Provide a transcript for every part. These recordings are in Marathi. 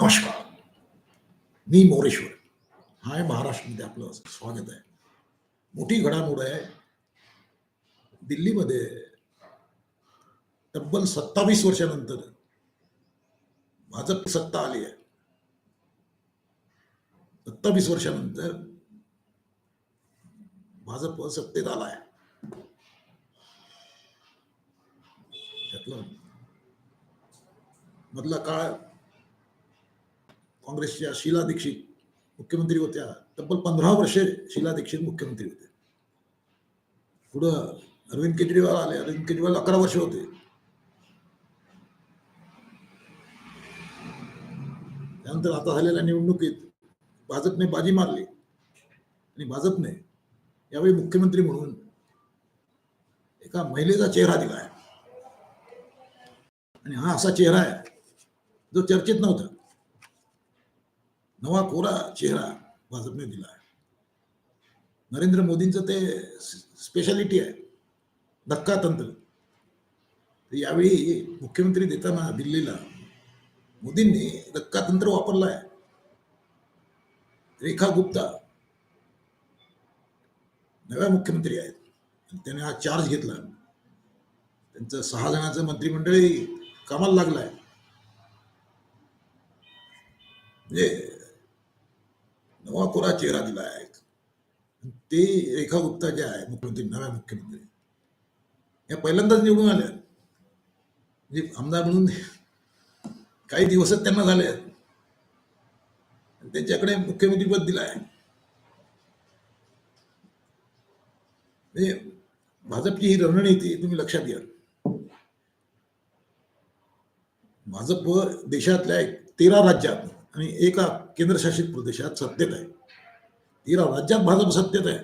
नमस्कार मी मोरेश्वर. हाय महाराष्ट्रामध्ये आपलं स्वागत आहे. मोठी घडामोड आहे. दिल्लीमध्ये तब्बल सत्तावीस वर्षानंतर भाजप सत्ता आली आहे. सत्तावीस वर्षानंतर भाजप सत्तेत आला आहे. त्यातलं मधला काळ काँग्रेसच्या शीला दीक्षित मुख्यमंत्री होत्या. तब्बल पंधरा वर्षे शीला दीक्षित मुख्यमंत्री होते. पुढं अरविंद केजरीवाल आले. अरविंद केजरीवाल अकरा वर्ष होते. त्यानंतर आता झालेल्या निवडणुकीत भाजपने बाजी मारली. आणि भाजपने यावेळी मुख्यमंत्री म्हणून एका महिलेचा चेहरा दिला आहे. आणि हा असा चेहरा आहे जो चर्चेत नव्हता. नवा कोरा चेहरा भाजपने दिला आहे. नरेंद्र मोदींचं ते स्पेशालिटी आहे. धक्का तंत्र. यावेळी मुख्यमंत्री देताना दिल्लीला मोदींनी धक्का तंत्र वापरलं आहे. रेखा गुप्ता नव्या मुख्यमंत्री आहेत. त्याने हा चार्ज घेतला. त्यांचं सहा जणांचं मंत्रिमंडळही कामाला लागलं आहे. म्हणजे नवा कोरा चेहरा दिला आहे ते रेखा गुप्ता जे आहे मुख्यमंत्री नव्या मुख्यमंत्री या पहिल्यांदाच निवडून आल्या म्हणजे आमदार म्हणून काही दिवसच त्यांना झाले आहेत त्यांच्याकडे मुख्यमंत्रीपद दिलं आहे म्हणजे भाजपची ही रणनीती तुम्ही लक्षात घ्या भाजप देशातल्या तेरा राज्यात आणि एका केंद्रशासित प्रदेशात सत्तेत आहे. तेरा राज्यात भाजप सत्तेत आहे.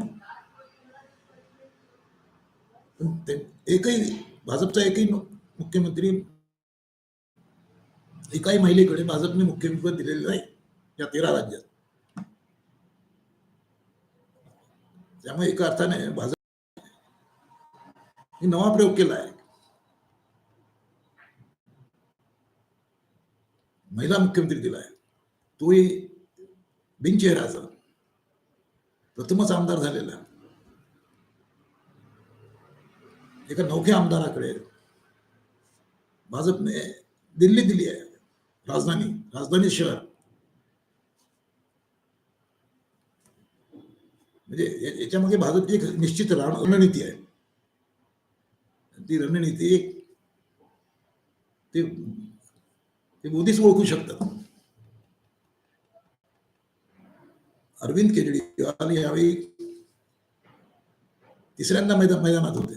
पण ते एकही भाजपचा एकही मुख्यमंत्री एकाही महिलेकडे भाजपने मुख्यमंत्री दिलेले नाही या तेरा राज्यात. त्यामुळे एका अर्थाने भाजप ही नवा प्रयोग केला आहे. महिला मुख्यमंत्री दिला आहे. तोही बिनचेहराचा प्रथमच आमदार झालेला. एका नौख्या आमदाराकडे भाजपने दिल्ली दिली आहे. राजधानी राजधानी शहर. म्हणजे याच्यामध्ये भाजपची एक निश्चित रणनीती आहे. ती रणनीती एक ते मोदीच ओळखू शकतात. अरविंद केजरीवाल यावेळी तिसऱ्यांदा मैदान मैदानात होते.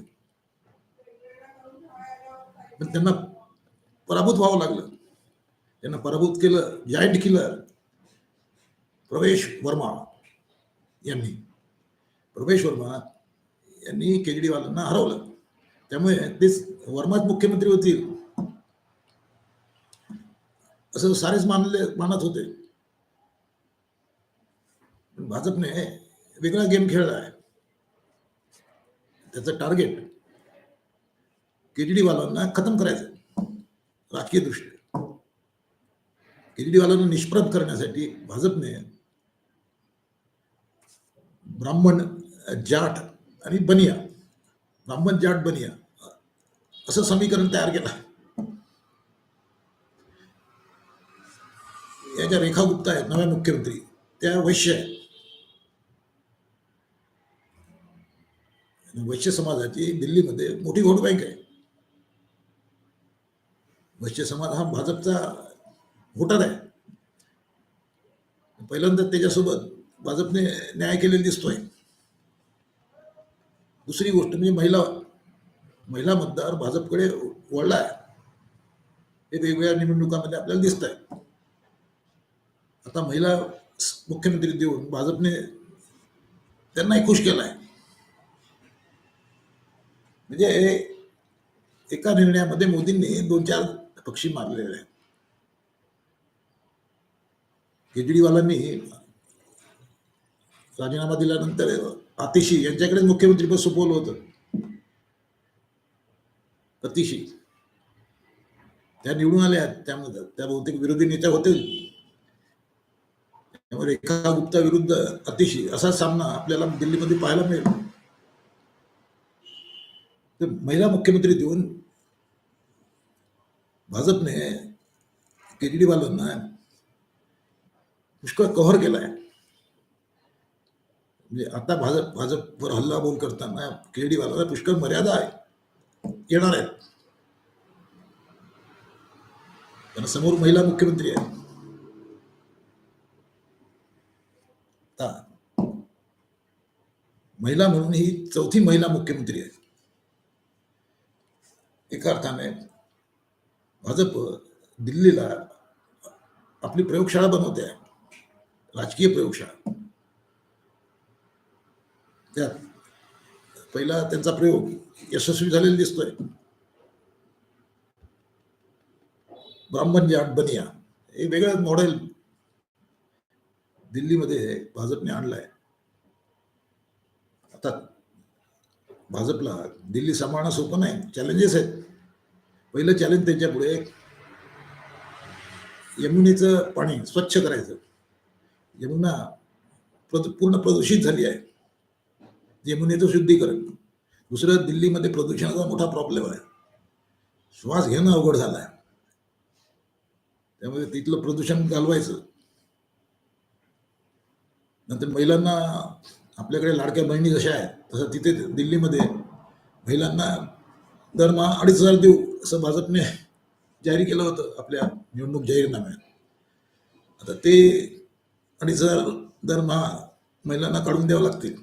पण त्यांना पराभूत व्हावं लागलं. त्यांना पराभूत केलं जायंट किलर प्रवेश वर्मा यांनी. प्रवेश वर्मा यांनी केजरीवालांना हरवलं. त्यामुळे तेच वर्माच मुख्यमंत्री होतील असं सारेच मानले मानत होते. भाजपने वेगळा गेम खेळला आहे त्याचं टार्गेट केजरीवालांना खतम करायचं राजकीय दृष्ट्या केजरीवालांना निष्प्रभ करण्यासाठी भाजपने ब्राह्मण जाट आणि बनिया ब्राह्मण जाट बनिया असं समीकरण तयार केलं. या ज्या रेखा गुप्ता आहेत नव्या मुख्यमंत्री त्या वैश्य आहेत वैश्य समाजाची दिल्लीमध्ये मोठी वोट बँक आहे. वैश्य समाज हा भाजपचा व्होटर आहे. पहिल्यांदा त्याच्यासोबत भाजपने न्याय केलेला दिसतोय. दुसरी गोष्ट म्हणजे महिला महिला मतदार भाजपकडे वळला आहे हे वेगवेगळ्या निवडणुकांमध्ये आपल्याला दिसत आहे आता महिला मुख्यमंत्री देऊन भाजपने त्यांनाही खुश आहे म्हणजे एका निर्णयामध्ये मोदींनी दोन चार पक्षी मारलेले आहेत. केजरीवालांनी राजीनामा दिल्यानंतर आतिशी यांच्याकडेच मुख्यमंत्रीपद सोपवलं होतं. अतिशी त्या निवडून आल्या त्यामध्ये. त्या बहुतेक विरोधी नेत्या होते त्यामुळे रेखा गुप्ता विरुद्ध अतिशी असा सामना आपल्याला दिल्लीमध्ये पाहायला मिळेल. तर महिला मुख्यमंत्री देऊन भाजपने केजरीवालांना पुष्कळ कव्हर केलाय म्हणजे आता भाजप भाजपवर हल्ला बोल करताना केजरीवालाला पुष्कळ मर्यादा आहे येणार आहेत। कारण समोर महिला मुख्यमंत्री आहे महिला म्हणून ही चौथी महिला मुख्यमंत्री आहे एका अर्थाने भाजप दिल्लीला आपली प्रयोगशाळा बनवते. राजकीय प्रयोगशाळा. त्यात पहिला त्यांचा प्रयोग यशस्वी झालेला दिसतोय. ब्राह्मण जाट बनिया हे वेगळं मॉडेल दिल्लीमध्ये भाजपने आणलंय. आता भाजपला. दिल्ली सांभाळणं सोपं नाही. चॅलेंजेस आहेत. पहिलं चॅलेंज त्यांच्या पुढे यमुनेचं पाणी स्वच्छ करायचं. यमुना प्रदू पूर्ण प्रदूषित झाली आहे. यमुनेचं शुद्धीकरण. दुसरं दिल्लीमध्ये प्रदूषणाचा मोठा प्रॉब्लेम आहे. श्वास घेणं अवघड झालं आहे. त्यामुळे तिथलं प्रदूषण घालवायचं. नंतर महिलांना आपल्याकडे लाडक्या बहिणी जशा आहेत तसं तिथे दिल्लीमध्ये महिलांना दरमहा अडीच हजार देऊ असं भाजपने जाहीर केलं होतं आपल्या निवडणूक जाहीरनाम्यात. आता ते अडीच हजार दरमहा महिलांना काढून द्यावं लागतील.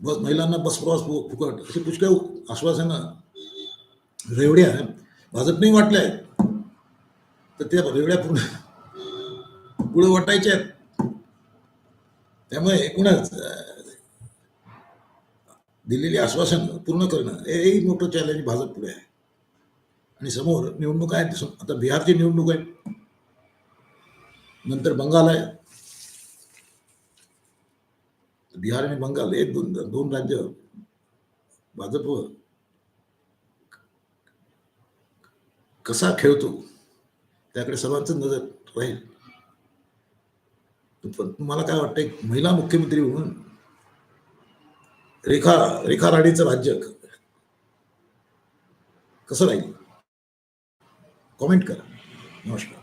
बस महिलांना बस प्रवास फुकट अशी पुष्कळ आश्वासनं रेवड्या भाजपने वाटल्या आहेत. तर त्या रेवड्या पुढे पुढे वाटायच्या आहेत. त्यामुळे एकूणच अं, दिलेली आश्वासन पूर्ण करणं हे मोठं चॅलेंज भाजप पुढे आहे. आणि समोर निवडणूक आहेत आता बिहारची निवडणूक आहे. नंतर बंगाल आहे. बिहार आणि बंगाल हे दोन दोन राज्य भाजप कसा खेळतो त्याकडे सर्वांचं नजर राहील. मला तुम्हाला काय वाटतं एक महिला मुख्यमंत्री म्हणून रेखा रेखा राणीचं राज्य कसं राहील? कॉमेंट करा. नमस्कार.